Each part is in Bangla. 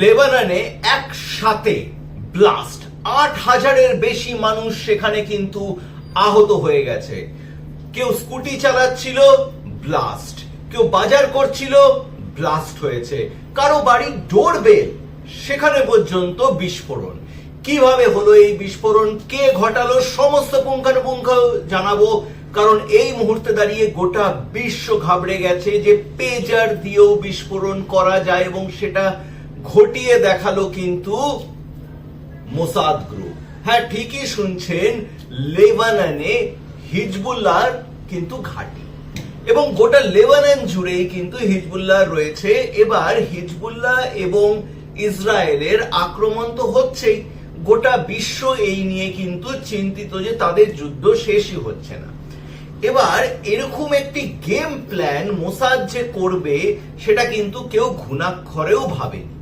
লেবাননে একসাথে ব্লাস্ট আট হাজারের বেশি মানুষ সেখানে কিন্তু আহত হয়ে গেছে। কেউ স্কুটি চালাচ্ছিল ব্লাস্ট কেউ বাজার করছিল ব্লাস্ট হয়েছে। কারও বাড়ির ডোর বেল সেখানে পর্যন্ত বিস্ফোরণ। কীভাবে হলো এই বিস্ফোরণ? কে ঘটালো? সমস্ত পুঙ্খানুপুঙ্খ জানাব। কারণ এই মুহূর্তে দাঁড়িয়ে গোটা বিশ্ব ঘাবড়ে গেছে যে পেজার দিয়েও বিস্ফোরণ করা যায় এবং সেটা ঘটিয়ে দেখাল কিন্তু মোসাদ গ্রুপ। হ্যাঁ ঠিকই শুনছেন, লেবাননে হিজবুল্লাহ কিন্তু ঘাঁটি। এবং গোটা লেবানন জুড়েই কিন্তু হিজবুল্লাহ রয়েছে। এবার হিজবুল্লাহ এবং ইসরায়েলের আক্রমণ তো হচ্ছেই। গোটা বিশ্ব এই নিয়ে কিন্তু চিন্তিত যে তাদের যুদ্ধ শেষই হচ্ছে না। এবার এরকম একটি গেম প্ল্যান মোসাদ যে করবে, সেটা কিন্তু কেউ ঘুণাক্ষরেও ভাবেনি।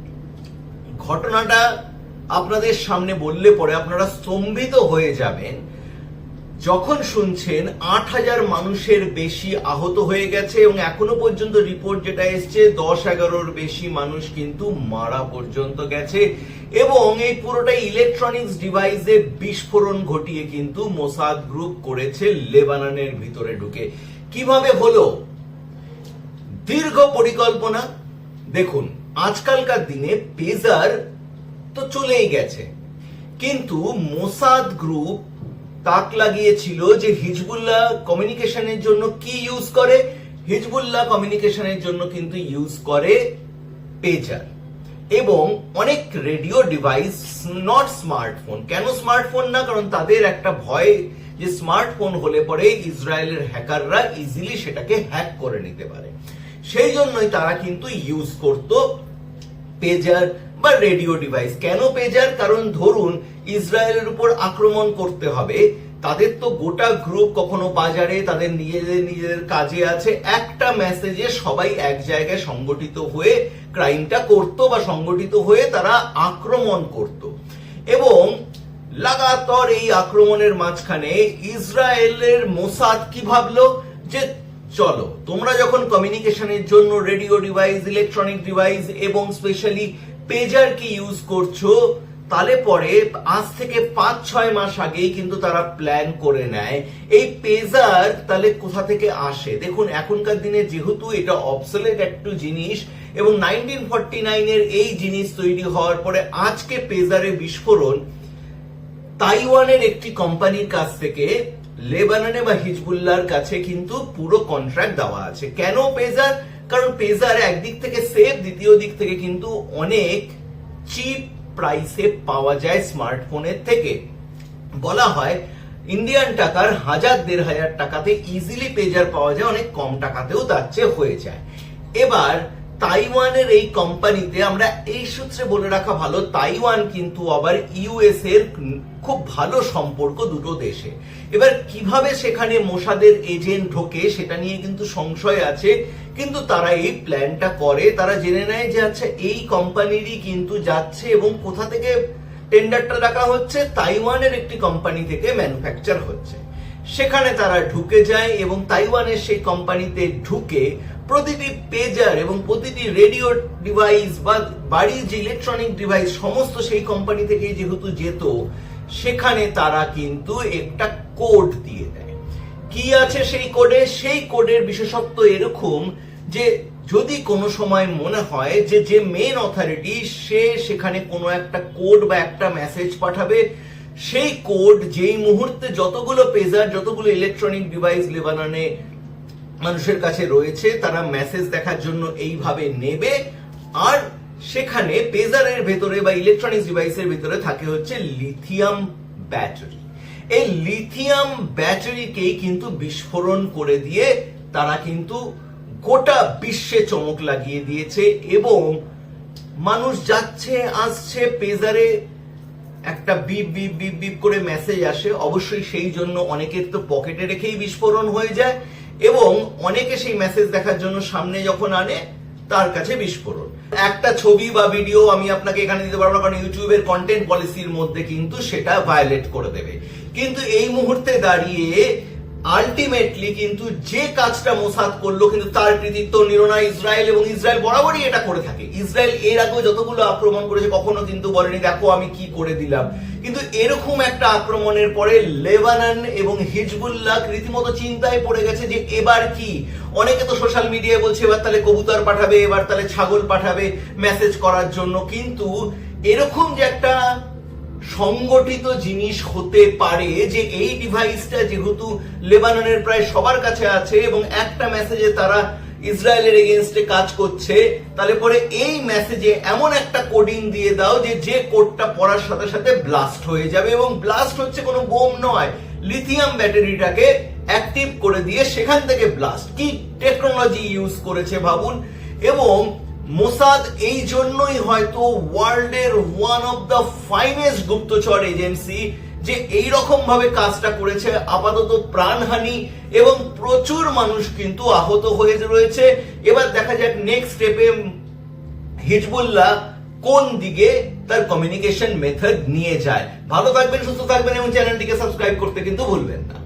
ঘটনাটা আপনাদের সামনে বললে পরে আপনারা স্তম্ভিত হয়ে যাবেন। যখন শুনছেন আট হাজার মানুষের বেশি আহত হয়ে গেছে এবং এখনও পর্যন্ত রিপোর্ট যেটা এসছে, দশ এগারোর বেশি মানুষ কিন্তু মারা পর্যন্ত গেছে এবং এই পুরোটাই ইলেকট্রনিক্স ডিভাইসে বিস্ফোরণ ঘটিয়ে কিন্তু মোসাদ গ্রুপ করেছে লেবাননের ভিতরে ঢুকে। কীভাবে হলো? দীর্ঘ পরিকল্পনা, দেখুন। আজকালকার দিনে পেজার তো চলেই গেছে। কিন্তু মোসাদ গ্রুপ তাক লাগিয়েছিল যে হিজবুল্লাহ কমিউনিকেশনের জন্য কি ইউজ করে? হিজবুল্লাহ কমিউনিকেশনের জন্য কিন্তু ইউজ করে পেজার। এবং অনেক রেডিও ডিভাইস নট স্মার্টফোন কেন স্মার্টফোন না? কারণ তাদের একটা ভয় যে স্মার্টফোন হলে পরে ইসরায়েলের হ্যাকাররা ইজিলি সেটাকে হ্যাক করে নিতে পারে। সেই জন্যই তারা কিন্তু ইউজ করত পেজার বা রেডিও ডিভাইস কেন পেজার কারণ ধরুন, ইসরায়েলের উপর আক্রমণ করতে হবে, তাদের তো গোটা গ্রুপ কখনো বাজারে, তাদের নিজেদের নিজেদের কাজে আছে। একটা মেসেজে সবাই এক জায়গায় সংগঠিত হয়ে ক্রাইমটা করত বা সংগঠিত হয়ে তারা আক্রমণ করত। এবং লাগাতার এই আক্রমণের মাঝখানে ইসরায়েলের মোসাদ কি ভাবলো? যে চলো, তোমরা যখন কমিউনিকেশনের জন্য রেডিও ডিভাইস ইলেকট্রনিক ডিভাইস এবং স্পেশালি পেজার কি ইউজ করছ, তাহলে পরে আজ থেকে পাঁচ, ছয় মাস আগেই কিন্তু তারা প্ল্যান করে নেয়। এই পেজার তাহলে কোথা থেকে আসে? দেখুন, এখনকার দিনে যেহেতু এটা অবসলেট একটু জিনিস এবং নাইনটিন ফর্টি নাইনের এই জিনিস তৈরি হওয়ার পরে আজকে পেজারে বিস্ফোরণ, তাইওয়ানের একটি কোম্পানির কাছ থেকে লেবাননে বা হিজবুল্লাহর কাছে কিন্তু পুরো কন্ট্রাক্ট দেওয়া আছে। কেন পেজার কারণ পেজার একদিক থেকে সেফ দ্বিতীয় দিক থেকে কিন্তু অনেক চিপ প্রাইসে পাওয়া যায় স্মার্টফোনের থেকে। বলা হয় ইন্ডিয়ান টাকার হাজার, দেড় হাজার টাকাতে ইজিলি পেজার পাওয়া যায়, অনেক কম টাকাতেও তার চেয়ে হয়ে যায়। এবার তাইওয়ানের এই কোম্পানিতে আমরা এই সূত্রে বলে রাখা ভালো, তাইওয়ান কিন্তু আবার ইউএস এর খুব ভালো সম্পর্ক দুটো দেশে। এবার কীভাবে সেখানে মোসাদের এজেন্ট ঢোকে সেটা নিয়ে কিন্তু সংশয় আছে, কিন্তু তারা এই প্ল্যানটা করে। তারা জেনে নেয় যে আচ্ছা এই কোম্পানিরই কিন্তু যাচ্ছে এবং কোথা থেকে টেন্ডারটা রাখা হচ্ছে? তাইওয়ানের একটি কোম্পানি থেকে ম্যানুফ্যাকচার হচ্ছে। সেখানে তারা ঢুকে যায় এবং তাইওয়ানের সেই কোম্পানিতে ঢুকে প্রতিটি পেজার এবং প্রতিটি রেডিও ডিভাইস বা বাড়ির যে ইলেকট্রনিক ডিভাইস সমস্ত সেই কোম্পানি থেকে যেহেতু যেত, সেখানে তারা কিন্তু একটা কোড দিয়ে দেয়। কি আছে সেই কোডে সেই কোডের বিশেষত্ব এরকম যে যদি কোনো সময় মনে হয় যে যে মেন অথরিটি সে সেখানে কোনো একটা কোড বা একটা মেসেজ পাঠাবে সেই কোড যেই মুহূর্তে যতগুলো পেজার যতগুলো ইলেকট্রনিক ডিভাইস লেবাননে মানুষের কাছে রয়েছে, তারা মেসেজ দেখার জন্য এইভাবে নেবে। আর সেখানে পেজারের ভেতরে বা ইলেকট্রনিক্স ডিভাইসের ভেতরে থাকে হচ্ছে লিথিয়াম ব্যাটারি এই লিথিয়াম ব্যাটারিকেই কিন্তু বিস্ফোরণ করে দিয়ে তারা কিন্তু গোটা বিশ্বে চমক লাগিয়ে দিয়েছে এবং মানুষ যাচ্ছে, আসছে পেজারে একটা বিপ বিপ বিপ বিপ করে মেসেজ আসে, অবশ্যই সেই জন্য অনেকের তো পকেটে রেখেই বিস্ফোরণ হয়ে যায় এবং অনেকে সেই মেসেজ দেখার জন্য সামনে যখন আনে, তার কাছে বিস্ফোরণ। একটা ছবি বা ভিডিও আমি আপনাকে এখানে দিতে পারব কারণ ইউটিউবের কন্টেন্ট পলিসির মধ্যে কিন্তু সেটা ভায়োলেট করে দেবে। কিন্তু এই মুহূর্তে দাঁড়িয়ে আলটিমেটলি কিন্তু যে কাজটা মোসাদ করল কিন্তু তার কৃতিত্ব নিল না ইসরায়েল এবং ইসরায়েল বরাবরই এটা করে থাকে। ইসরায়েল এর আগেও যতগুলো আক্রমণ করেছে, কখনো কিন্তু বলেনি, দেখো, আমি কি করে দিলাম? কিন্তু এরকম একটা আক্রমণের পরে লেবানন এবং হিজবুল্লাহ রীতিমতো চিন্তায় পড়ে গেছে যে এবার কি? অনেকে তো সোশ্যাল মিডিয়ায় বলছে, এবার তাহলে কবুতর পাঠাবে, এবার তাহলে ছাগল পাঠাবে মেসেজ করার জন্য। কিন্তু এরকম যে একটা সংগঠিত জিনিস হতে পারে যে এই ডিভাইসটা যেহেতু লেবাননের প্রায় সবার কাছে আছে এবং একটা মেসেজে তারা ইসরায়েলের এগেনস্টে কাজ করছে, তাহলে পরে এই মেসেজে এমন একটা কোডিং দিয়ে দাও যে যে কোডটা পড়ার সাথে সাথে ব্লাস্ট হয়ে যাবে এবং ব্লাস্ট হচ্ছে কোনো বোম নয় লিথিয়াম ব্যাটারিটাকে অ্যাক্টিভ করে দিয়ে সেখান থেকে ব্লাস্ট কি টেকনোলজি ইউজ করেছে ভাবুন? এবং মোসাদ, এই জন্যই হয়তো ওয়ার্ল্ডের ওয়ান অফ দ্য ফাইনেস্ট গুপ্তচর এজেন্সি যে এই রকম ভাবে কাজটা করেছে, আপাতত প্রাণহানি এবং প্রচুর মানুষ কিন্তু আহত হয়ে রয়েছে। এবার দেখা যাক নেক্সট স্টেপে হিজবুল্লাহ কোন দিকে তার কমিউনিকেশন মেথড নিয়ে যায়। ভালো থাকবেন, সুস্থ থাকবেন এবং চ্যানেলটিকে সাবস্ক্রাইব করতে কিন্তু ভুলবেন না।